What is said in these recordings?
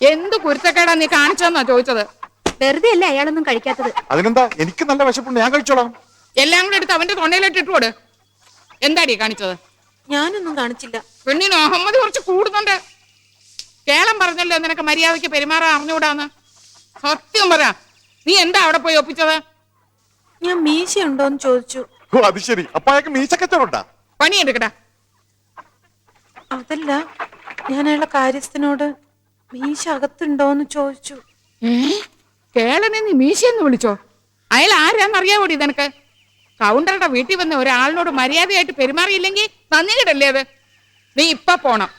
എന്ത് കുരുത്തക്കേടാ നീ കാണിച്ചോന്നാ ചോദിച്ചത്? വെറുതെ അല്ലേ അയാളൊന്നും കഴിക്കാത്തത്? അതിനെന്താ? എനിക്ക് നല്ല വിശപ്പുണ്ട്. ഞാൻ കഴിച്ചോളാം. എല്ലാം കൂടെ എടുത്ത് അവന്റെ തൊണ്ടയിലിട്ട് ഇട്ടുകൊട് എന്താടി കാണിച്ചത്? ഞാനൊന്നും കാണിച്ചില്ല. പെണ്ണിന് അഹമ്മദ് കുറച്ച് കൂടുന്നുണ്ട്. കേളം പറഞ്ഞല്ലോ നിനക്ക് മര്യാദയ്ക്ക് പെരുമാറാൻ അറിഞ്ഞുകൂടാന്ന്. സത്യം പറ. നീ എന്താ അവിടെ പോയി ഒപ്പിച്ചത്? ഞാൻ മീശ ഉണ്ടോന്ന് ചോദിച്ചു. ഓ അത് ശരി. അപ്പൊ അയാൾക്ക് മീശക്കച്ചവടാ പണിയെടുക്കടാ അതല്ല ഞാൻ അയാളെ കാര്യസ്ഥനോട് മീശ അകത്തുണ്ടോന്ന് ചോദിച്ചു കേളനെ നീ മീശയെന്ന് വിളിച്ചോ? അയാൾ ആരാന്നറിയാവോടി നിനക്ക്? കൗണ്ടറുടെ വീട്ടിൽ വന്ന ഒരാളിനോട് മര്യാദയായിട്ട് പെരുമാറിയില്ലെങ്കിൽ നന്ദികിടല്ലേ അത്? നീ ഇപ്പൊ പോണം.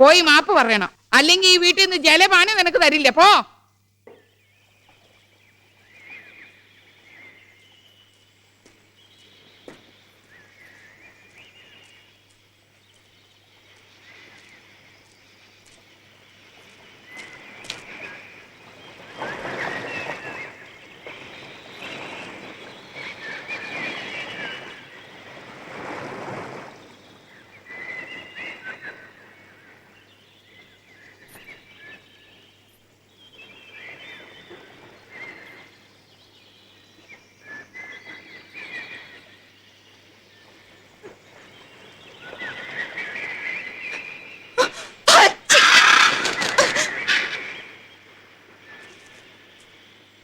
പോയി മാപ്പ് പറയണം. അല്ലെങ്കിൽ ഈ വീട്ടിൽ നിന്ന് ജലപാനം നിനക്ക് തരില്ല. പോ.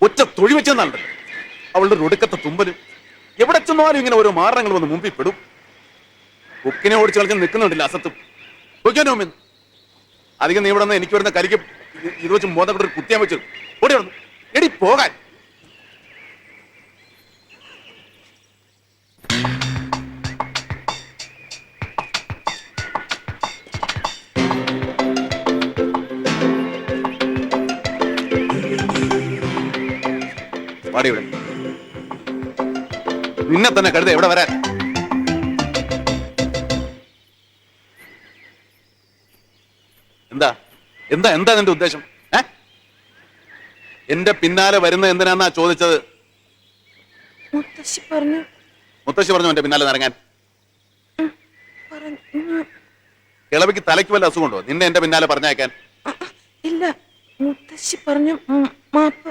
ഒറ്റ തൊഴി വെച്ചെന്നുണ്ടല്ലോ അവളുടെ ഒടുക്കത്തെ തുമ്പലും. എവിടെ ചെന്നാലും ഇങ്ങനെ ഓരോ മാറങ്ങൾ വന്ന് മുമ്പിൽ പെടും. ബുക്കിനെ ഓടിച്ച് കളിച്ച് നിൽക്കുന്നുണ്ടല്ലോ അസത്തും. നോക്കിയാനോമെൻ അധികം നീ ഇവിടെ നിന്ന് എനിക്ക് വരുന്ന കരിക്ക് ഇത് വെച്ച് മോതം കൂടെ ഒരു കുത്തിയാൻ വെച്ചു ഓടി വന്നു. എടി പോകാൻ. പാടി ഇവിടെ നിന്നെ തന്നെ കഴുത എവിടെ വരാൻ. എന്താ? എന്താ എന്താ നിന്റെ ഉദ്ദേശം? ഏ? എന്റെ പിന്നാലെ വരുന്ന എന്തിനാന്നാ ചോദിച്ചത്? മുത്തശ്ശി പറഞ്ഞു. മുത്തശ്ശി പറഞ്ഞു എന്റെ പിന്നാലെ നിറങ്ങാൻ. കിളവിക്ക് തലയ്ക്ക് വല്ല അസുഖമുണ്ടോ? നിന്നെ എന്റെ പിന്നാലെ പറഞ്ഞയക്കാൻ. ഇല്ല മുത്തശ്ശി പറഞ്ഞു മാപ്പ്.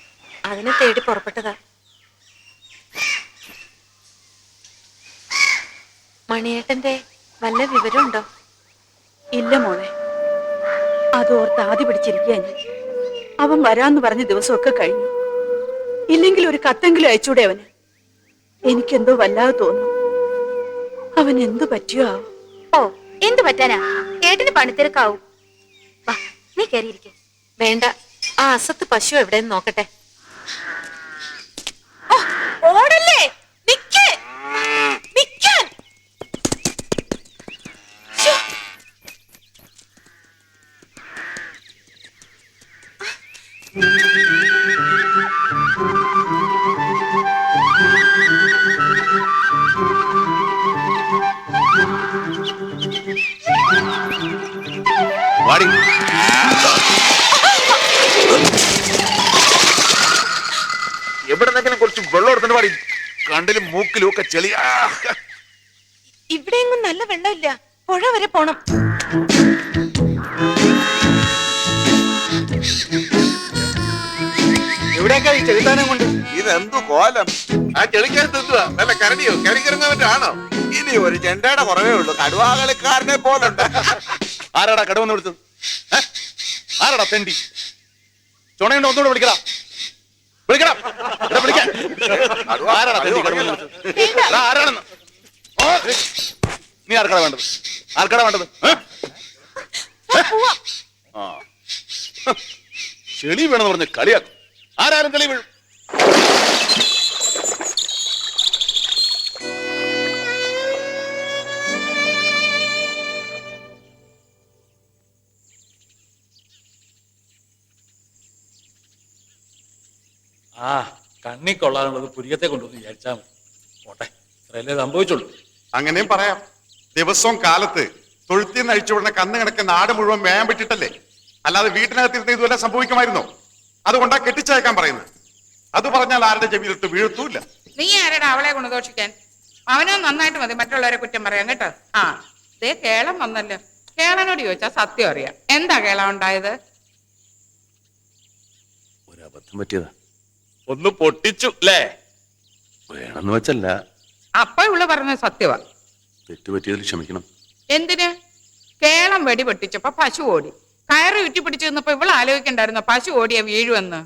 അതിനെ തേടി പുറപ്പെട്ടതാ. മണിയേട്ടന്റെ വല്ല വിവരമുണ്ടോ? ഇല്ല മോളെ. അതോർത്ത് ആദ്യ പിടിച്ചിരിക്കുക ഞാൻ. അവൻ വരാന്ന് പറഞ്ഞ ദിവസമൊക്കെ കഴിഞ്ഞു. ഇല്ലെങ്കിൽ ഒരു കത്തെങ്കിലും അയച്ചൂടെ അവന്? എനിക്കെന്തോ വല്ലാതെ തോന്നുന്നു. അവൻ എന്തു പറ്റിയോ ആവും? ഓ എന്തു പറ്റാനാ? ഏട്ടന് പണിത്തിരക്കാവും വാ നീ കയറിയിരിക്കെ വേണ്ട ആ അസത്ത് പശു എവിടെയെന്ന് നോക്കട്ടെ. Sure. പാടി കണ്ടിലും മൂക്കിലും ഒക്കെ ചെളി. ഇവിടെയെങ്ങും നല്ല വെള്ളമില്ല. പുഴ വരെ പോണം. എവിടേക്കാ ഈ ചെളിത്താനം കൊണ്ട്? ഇതെന്തു കോലം? ആ ചെളിക്കകത്ത് എന്തുവാ നല്ല കരടിയോ? കരിക്കിറങ്ങാൻ പറ്റാണോ ഇനി ഒരു ചെണ്ടയുടെ കുറവേ ഉള്ളൂ. കടുവാകളിക്കാരനെ പോലുണ്ട്. ആരാടാ കടുവന്ന് വിളിച്ചത്? ആരാടാ തെണ്ടി? ചുണയുണ്ടോ ഒന്നുകൂടെ വിളിക്കടാ. വിളിക്കടാ എടാ, വിളിക്കാൻ. ആരാടാ തെണ്ടി കടുവന്ന് എടാ, ആരാണെന്ന്? ഓ, നീ ആർക്കടാ വേണ്ടത്? ആർക്കടാ വേണ്ടത്? ഏ? ആ. ചെളി വേണമെന്ന് പറഞ്ഞ് കളിയാക്കും. ആരാരും ചെളി വീഴും. കണ്ണി കൊള്ളാനുള്ളത് പുരികത്തെ കൊണ്ടുവന്ന് വിചാരിച്ചാൽ മതി. പോട്ടെ ഇത്രയല്ലേ സംഭവിച്ചുള്ളൂ. അങ്ങനെയും പറയാം. ദിവസവും കാലത്ത് തൊഴുത്തിന്ന് അഴിച്ചുവിടുന്ന കന്ന് കിടക്കുന്ന നാട് മുഴുവൻ വേഗം വിട്ടിട്ടല്ലേ അല്ലാതെ വീട്ടിനകത്തിരുന്ന് ഇതുവരെ സംഭവിക്കുമായിരുന്നോ? അതുകൊണ്ടാ കെട്ടിച്ചയക്കാൻ പറയുന്നത്. അത് പറഞ്ഞാൽ ആരുടെ ചെവിയിലിട്ട് വീഴ്ത്തൂല്ല. നീ ആരടാ അവളെ ഗുണദോഷിക്കാൻ? അവനോ നന്നായിട്ട് മതി മറ്റുള്ളവരെ കുറ്റം പറയാൻ കേട്ടോ? ആ ദേ കേളം വന്നല്ലോ. കേളനോട് ചോദിച്ചാ സത്യം അറിയാം. എന്താ കേളം ഉണ്ടായത്? ഒരു അബദ്ധം പറ്റിയതാ. ഒന്ന് പൊട്ടിച്ചു അല്ലേ? വേണമെന്ന് വെച്ചല്ല. അപ്പഴുള്ള പറഞ്ഞ സത്യവാ. തെറ്റ് പറ്റിയതിൽ ക്ഷമിക്കണം. എന്തിന്? കേളം വെടി പൊട്ടിച്ചപ്പോ പശു ഓടി. കയറ് ചുറ്റി പിടിച്ചു നിന്നപ്പോ ഇവൾ ആലോചിക്കണ്ടായിരുന്നു പശു ഓടിയ വീഴുവെന്ന്?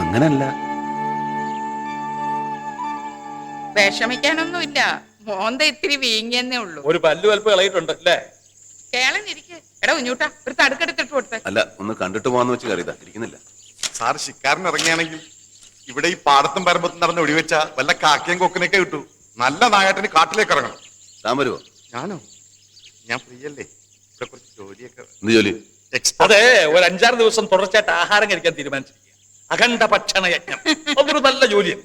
അങ്ങനല്ല. വിഷമിക്കാനൊന്നുമില്ല. മോന്ത ഇത്തിരി വീങ്ങിയെന്നേ ഉള്ളൂ. ഒരു പല്ലു വലുപ്പ് കളയിട്ടുണ്ട് അല്ലേ? കേളൻ ഇരിക്കെ എടാ കുഞ്ഞൂട്ടാ ഒരു തടുക്കെടുത്തിട്ട് കൊടുത്ത്. അല്ല ഒന്ന് കണ്ടിട്ട് പോവാന്ന് വെച്ച് കയറിയതാ ഇരിക്കുന്നില്ല. സാർ ശിക്കാരൻ ഇറങ്ങിയാണെങ്കിൽ ഇവിടെ ഈ പാടത്തും പരമ്പത്തും നടന്ന് വെടിവെച്ച വല്ല കാക്കയും കൊക്കിനൊക്കെ കിട്ടു. നല്ല നായാട്ടിന് കാട്ടിലേക്ക് ഇറങ്ങണം. താൻ വരുവോ? ഞാനോ? ഞാൻ പ്രിയല്ലേ ഇവിടെ കുറച്ച് ജോലിയൊക്കെ എന്ത് ജോലി? എക്സ്പെർട്ട് അതെ ഒരു അഞ്ചാറ് ദിവസം തുടർച്ചയായിട്ട് ആഹാരം കഴിക്കാൻ തീരുമാനിച്ചിരിക്കുക. അഖണ്ഡ ഭക്ഷണ യജ്ഞം. അതൊരു നല്ല ജോലിയാണ്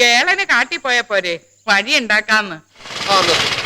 കേളന് കാട്ടി പോയ പോരെ. വഴി ഉണ്ടാക്കാന്ന് ആ നിർത്ത്.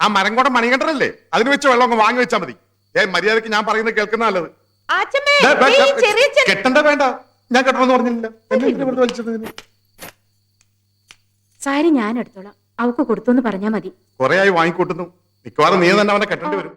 ആ മരം കൂടെ മണികണ്ഠനല്ലേ? അതിന് വെച്ച് വെള്ളം അങ്ങ് വാങ്ങി വെച്ചാൽ മതി. ഏ മര്യാദയ്ക്ക് ഞാൻ പറയുന്നത് കേൾക്കുന്ന നല്ലത്. കെട്ടണ്ട വേണ്ട. ഞാൻ കെട്ടണമെന്ന് പറഞ്ഞില്ല സാരി ഞാൻ എടുത്തോളാം. അവക്ക് കൊടുത്തു പറഞ്ഞാ മതി. കൊറേ ആയി വാങ്ങിക്കൂട്ടുന്നു. മിക്കവാറും നീ തന്നെ അവനെ കെട്ടേണ്ടി വരും.